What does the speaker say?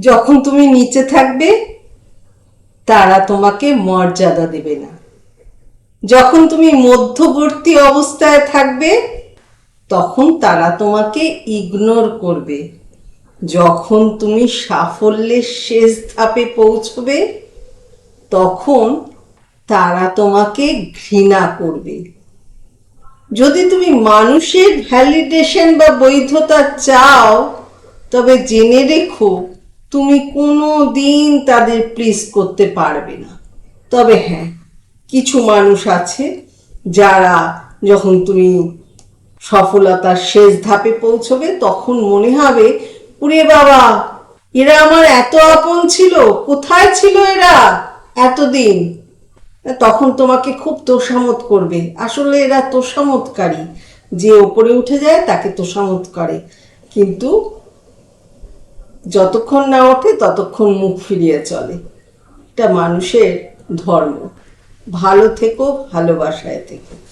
যখন তুমি নিচে থাকবে, তারা তোমাকে মর্যাদা দেবে না। যখন তুমি মধ্যবর্তী অবস্থায় থাকবে, তখন তারা তোমাকে ইগনোর করবে। যখন তুমি সাফল্যের শেষ ধাপে পৌঁছবে, তখন তারা তোমাকে ঘৃণা করবে। যদি তুমি মানুষের ভ্যালিডেশন বা বৈধতা চাও, তবে জেনে রেখো তুমি কোনো দিন তাদের প্লিজ করতে পারবে না। তবে হ্যাঁ কিছু মানুষ আছে যারা যখন তুমি সফলতার শেষ ধাপে পৌঁছবে, তখন মনে হবে উরে বাবা, এরা আমার এত আপন ছিল, কোথায় ছিল এরা এতদিন? তখন তোমাকে খুব তোষামত করবে। আসলে এরা তোষামতকারী যে ওপরে উঠে যায়, তাকে তোষামত করে। কিন্তু যতক্ষণ না ওঠে ততক্ষণ মুখ ফিরিয়ে চলে। এটা মানুষের ধর্ম। ভালো থেকো ভালোবাসায় থেকো।